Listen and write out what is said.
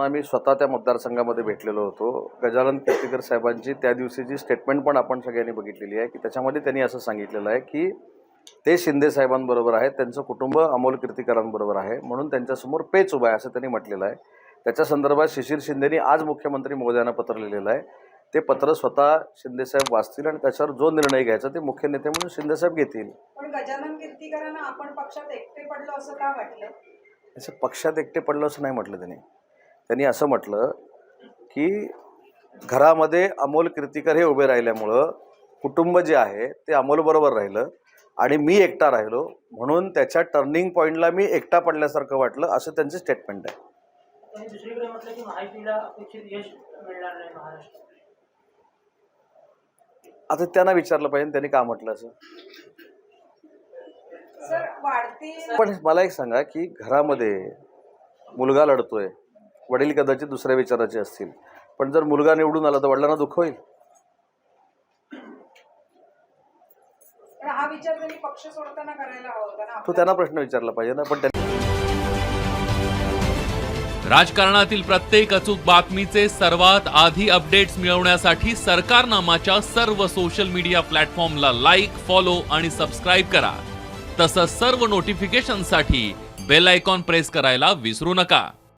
आम्ही स्वतः त्या मतदारसंघामध्ये भेटलेलो होतो. गजानन कीर्तीकर साहेबांची त्या दिवशीची स्टेटमेंट पण आपण सगळ्यांनी बघितलेली आहे की त्याच्यामध्ये त्यांनी असं सांगितलेलं आहे की ते शिंदे साहेबांबरोबर आहेत त्यांचं कुटुंब अमोल कीर्तीकरांबरोबर आहे म्हणून त्यांच्यासमोर पेच उभा आहे असं त्यांनी म्हटलेलं आहे. त्याच्या संदर्भात शिशिर शिंदेनी आज मुख्यमंत्री महोदयांना पत्र लिहिलेलं आहे. ते पत्र स्वतः शिंदेसाहेब वाचतील आणि त्याच्यावर जो निर्णय घ्यायचा ते मुख्य नेते म्हणून शिंदेसाहेब घेतील. पण गजानन कीर्तीकरांना आपण पक्षात एकटे पडलो असं का वाटलं? असं पक्षात एकटे पडलं असं नाही म्हटलं त्यांनी. त्यांनी असं म्हटलं की घरामध्ये अमोल कीर्तिकर हे उभे राहिल्यामुळं कुटुंब जे आहे ते अमोलबरोबर राहिलं आणि मी एकटा राहिलो. म्हणून त्याच्या टर्निंग पॉईंटला मी एकटा पडल्यासारखं वाटलं असं त्यांचं स्टेटमेंट आहे. त्यांनी दुसरीकडे म्हटलं की महायुतीला अपेक्षित यश मिळणार नाही महाराष्ट्रात. आता त्यांना विचारलं पाहिजे त्यांनी का म्हटलं असं? सर वाढती पण मला एक सांगा की घरामध्ये मुलगा लढतोय. वडील कदाचित दुसऱ्या विचाराचे असतील. पण जर मुलगा निवडून आला तर वडिलांना दुःख होईल? पण हा विचार त्यांनी पक्ष सोडताना करायला हवा होता ना. तो त्यांना प्रश्न विचारला पाहिजे ना पण राजकारणातील प्रत्येक अचूक बातमीचे सर्वात आधी अपडेट्स मिळवण्यासाठी सरकारनामाच्या सर्व सोशल मीडिया प्लॅटफॉर्मला लाईक फॉलो आणि सबस्क्राईब करा. तसंच सर्व नोटिफिकेशनसाठी बेल आयकॉन प्रेस करायला विसरू नका.